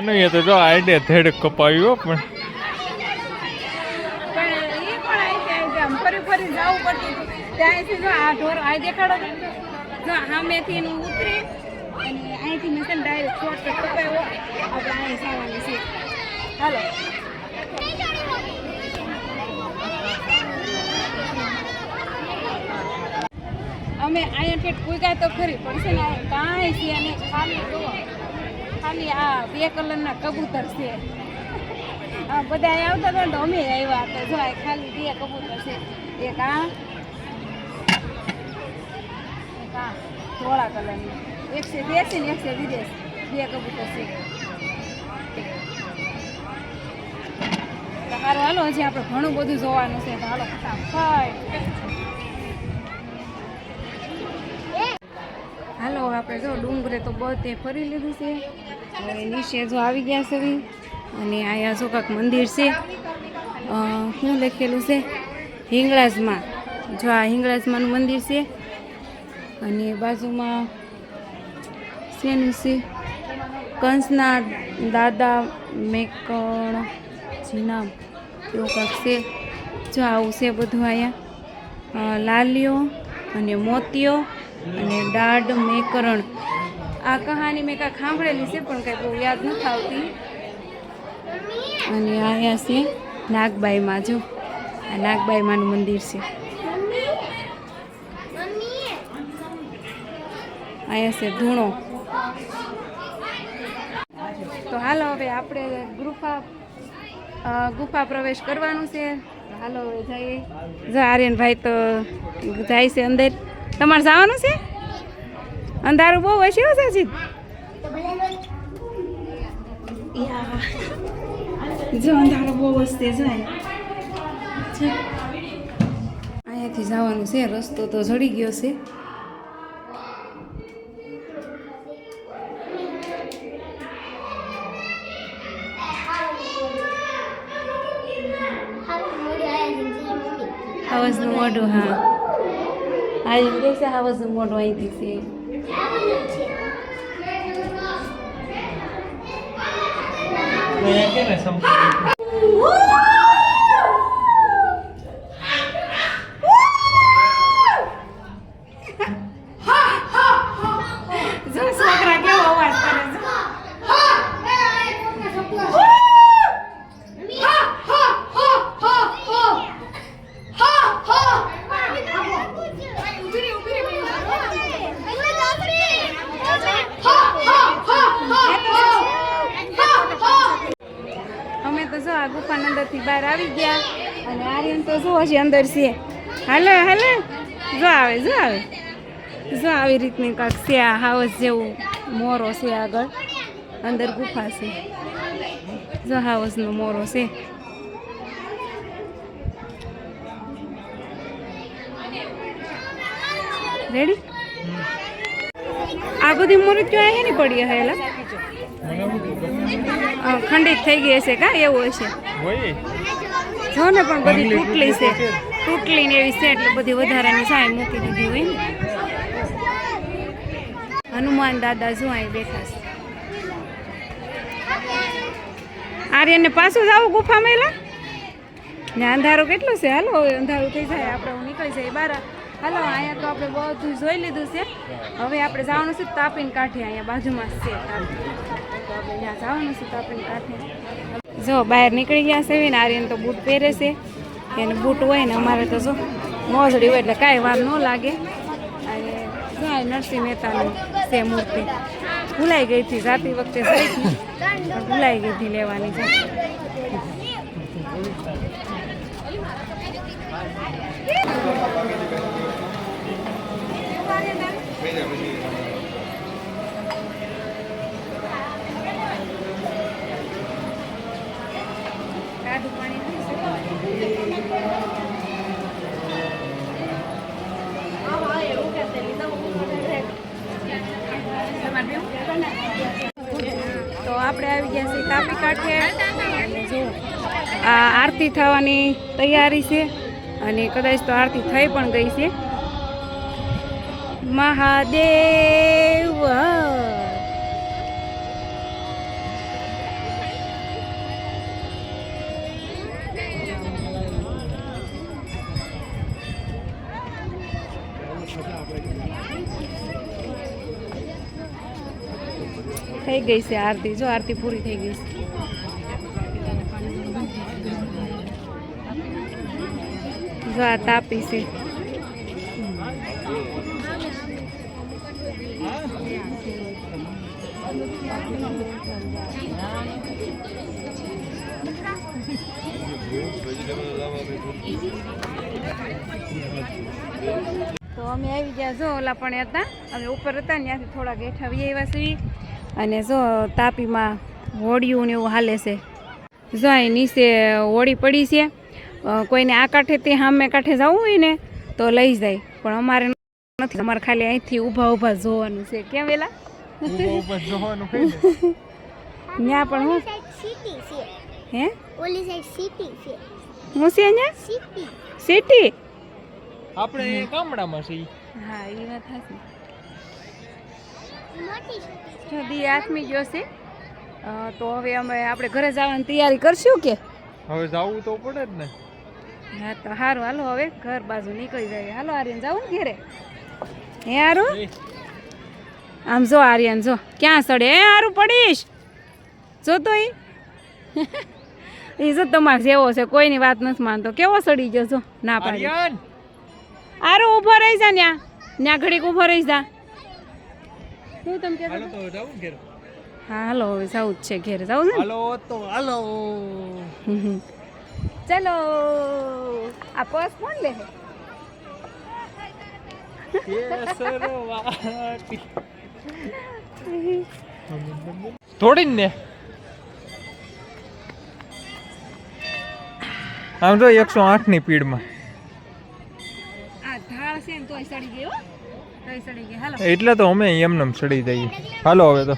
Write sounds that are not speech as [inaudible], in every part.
અને એ તો જો આઈડે ધેડ કપાયો પણ જવું અમે અહીંયા ઠેઠ પૂગ્યા તો ખરી છે ને કાંઈ છે અને ખાલી જુઓ ખાલી આ બે કલરના કબૂતર છે. આ બધા આવતા હતા તો અમે આવ્યા તો જો ખાલી બે કબૂતર છે. એક આ એક આ, ધોળા કલરની. એક છે દેશી ને એક છે વિદેશ. બે કબૂતર છે. સારું હાલો, હજી આપણે ઘણું બધું જોવાનું છે. તો હાલો, ફટાફટ. હાલો, આપણે જો ડુંગરે તો બધે ફરી લીધું છે. હવે નીચે જો આવી ગયા છે. અને અહીંયા જો કાંક મંદિર છે. શું લખેલું છે? હિંગળાજમાં. જો આ હિંગળાજમાનું મંદિર છે. અને બાજુમાં શેનું છે? કંસના દાદા મેકણ જીનામ એવું કાંક છે. જો આવું છે બધું અહીંયા. લાલીઓ અને મોતીઓ. અને દાઢ મેકરણ. આ કહાની મેં કાંઈક સાંભળેલી છે, પણ કાંઈ બહુ યાદ નથી આવતી. અને અહીંયા છે નાગબાઈમાં, જો. આ નાગબાઈમાંનું મંદિર છે. અહીંયા છે ધૂણો. તો હાલો હવે આપણે ગુફા ગુફા પ્રવેશ કરવાનું છે. હાલો હવે જઈએ. જો આર્યનભાઈ તો જાય છે અંદર. તમારે જવાનું છે? અંધારું બહુ હશે હશે સાચી. જો અંધારું બહુ હશે જાય. અહીંયાથી જવાનું છે રસ્તો તો જડી ગયો છે. હાવસનું મોઢું હા. આ દેશે હાવસનું મોઢું અહીંથી છે જો તો જો આ ગુફાના અંદરથી બહાર આવી ગયા અને આર્યન તો જો હજી અંદર છે. હાલો હાલો. જો આવે જો આવે. જો આવી રીતની કાંક છે આ હાઉસ જેવું મોરો છે આગળ. અંદર ગુફા છે. જો હાઉસનો મોરો છે. રેડી આ બધી મૂર્તિઓ અહીં પડી હે અ, ખંડિત થઈ ગઈ હશે કા? એવું હશે? જો ને પણ બધી તૂટલી છે. તૂટલી ને એવી છે એટલે બધી વધારાની સાય મૂકી દીધી હોય ને. હનુમાન દાદા જો અહીં બેઠા છે. આર્યનને પાછું આવું ગુફા મેલા? ને અંધારું કેટલું છે? હાલો હવે અંધારું થઈ જાય આપણે હું નીકળી જાય બાર હાલો અહીંયા તો આપણે બધું જોઈ લીધું છે. હવે આપણે જવાનું છે તાપીને કાંઠે અહીંયા બાજુમાં છે. તો આપણે ત્યાં જવાનું છે તાપીને કાંઠે. જો, બહાર નીકળી ગયા છે ને આર્યન તો બૂટ પહેરે છે. એને બૂટ હોય ને અમારે તો જો, મોજડી હોય એટલે કાંઈ વાર ન લાગે. અને આ નરસિંહ મહેતાનું છે મૂર્તિ. ભૂલાઈ ગઈ હતી જાતી વખતે પણ ભૂલાઈ ગઈ હતી લેવાની છે. કાઢું પાણી તો આપણે આવી ગયા છીએ તાપી કાંઠે. આ આરતી થવાની તૈયારી છે. અને કદાચ તો આરતી થઈ પણ ગઈ છે. મહાદેવ થઈ ગઈ છે આરતી. જો આરતી પૂરી થઈ ગઈ છે. જો આ તાપી છે. તો અમે આવી ગયા જો ઓલા પણ હતા. અમે ઉપર હતા ને ત્યાંથી થોડાક હેઠા વી આવ્યા છીએ અને જો તાપીમાં હોડિયું ને એવું હાલે છે. જો અહીં નીચે હોડી પડી છે. કોઈને આ કાંઠે તે સામે કાંઠે જવું હોય ને તો લઈ જાય. પણ અમારે નથી. અમારે ખાલી અહીંથી ઊભા ઊભા જોવાનું છે. કેમ વેલા? ત્યાં [laughs] પણ હું? સિટી છે. હે? ઓલી સાઈડ સિટી છે. હું છે અહીંયા સિટી સિટી આપણે એ ગામડામાં છીએ. હા એ વાત હશે જો દી આથમી ગયો છે તો હવે અમે આપણે ઘરે જવાની તૈયારી કરશું કે? હવે જવું તો પડે જ ને. હા તો સારું હાલો હવે ઘર બાજુ નીકળી જાય હાલો આર્યન જાવું ને ઘેરે. હે હારું? આમ જો આર્યન જો. ક્યાં સડે? હે હારું પડીશ. જો તો એ એ [laughs] જો તમારે જેવો છે કોઈની વાત નથી માનતો. કેવો સડી ગયો જો ના પાડી. હારું ઊભો રહી જા ન્યા. ન્યા ઘડીક ઊભો રહી જા. શું તમે કે હાલો તો જાવું ઘેર. હા હાલો હવે જવું જ છે ઘેર. જવું ને? હાલો તો હાલો. ચલો આ પર્સ કોણ લે. થોડી જ ને. આમ જો એકસો આઠની પીડમાં આ ઢાળ છે ને તોય સડી ગઈ હો તોય સડી ગઈ હાલો એટલે તો અમે એમનેમ ચડી જઈએ. હાલો હવે તો.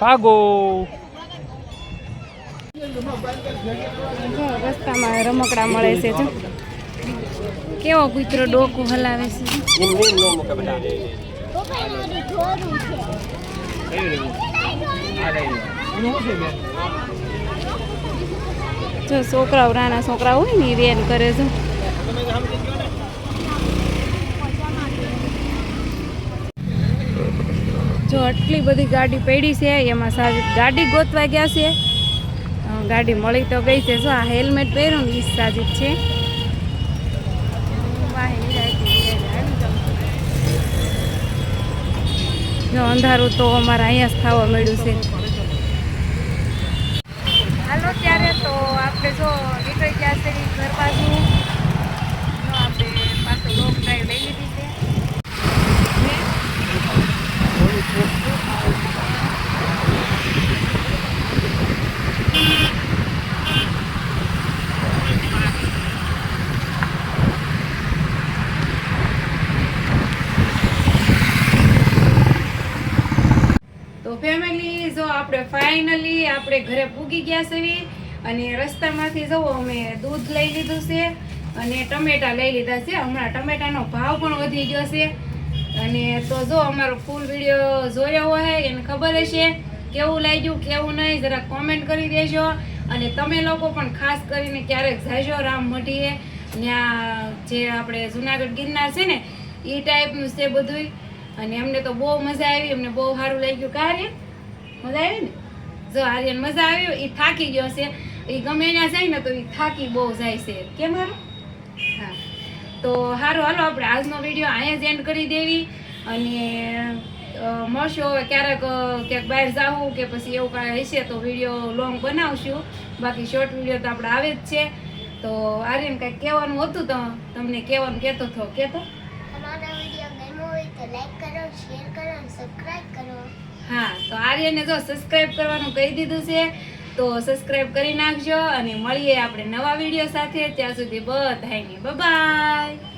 ભાગો. રસ્તામાં રમકડા મળે છે જો. કેવો કૂતરો ડોકું હલાવે છે. જો છોકરાઓ નાના છોકરા હોય ને રેન કરે છે. જો આટલી બધી ગાડી પડી છે, એમાં સાજી ગાડી ગોતવા ગયા છે. ગાડી મળી તો ગઈ છે. જો આ હેલ્મેટ પહેર્યું ને એ સાજી જ છે. જો અંધારું તો અમારે અહીંયા જ થવા મળ્યું છે. હાલો ત્યારે તો આપણે જો નીકળી ગયા છે ઘર બાજુ જો આપણે પાછો લોક ડ્રાઈવ લઈ લીધી છે ને તો ફેમિલી જો આપણે ફાઇનલી આપણે ઘરે પૂગી ગયા છે અને રસ્તામાંથી જો અમે દૂધ લઈ લીધું છે અને ટમેટા લઈ લીધા છે. હમણાં ટમેટાનો ભાવ પણ વધી ગયો છે. અને તો જો અમારો ફૂલ વીડિયો જોયો હોય એને ખબર હશે. કેવું લાગ્યું, કેવું નહીં, જરા કોમેન્ટ કરી દેજો. અને તમે લોકો પણ ખાસ કરીને ક્યારેક જાજો રામ મઢીએ. ત્યાં જે આપણે જુનાગઢ ગિરનાર છે ને એ ટાઈપનું છે બધુંય. અને અમને તો બહુ મજા આવી, અમને બહુ સારું લાગ્યું. કાર્ય મજા આવી ને? જો આર્યન મજા આવ્યો એ થાકી ગયો છે. એ ગમે ત્યાં જાય ને તો એ થાકી બહુ જાય છે. કેમ હારું હા. તો સારું હાલો આપણે આજનો વીડિયો અહીંયા જ એન્ડ કરી દેવી. અને મળશો ક્યારેક ક્યાંક બહાર જાવું કે પછી એવું કાંઈ હશે તો વીડિયો લોંગ બનાવશું. બાકી શોર્ટ વીડિયો તો આપણે આવે જ છે. તો આર્યન કાંઈક કહેવાનું હતું તો તમને કહેવાનું કહેતો હતો કહેતો? અમારો વીડિયો ગમ્યો હોય તો લાઈક હા, તો આર્યને જો સબસ્ક્રાઇબ કરવાનું કહી દીધું છે, તો સબસ્ક્રાઇબ કરી નાખજો અને મળીએ આપણે નવા વીડિયો સાથે. ત્યાં સુધી બધાને બાય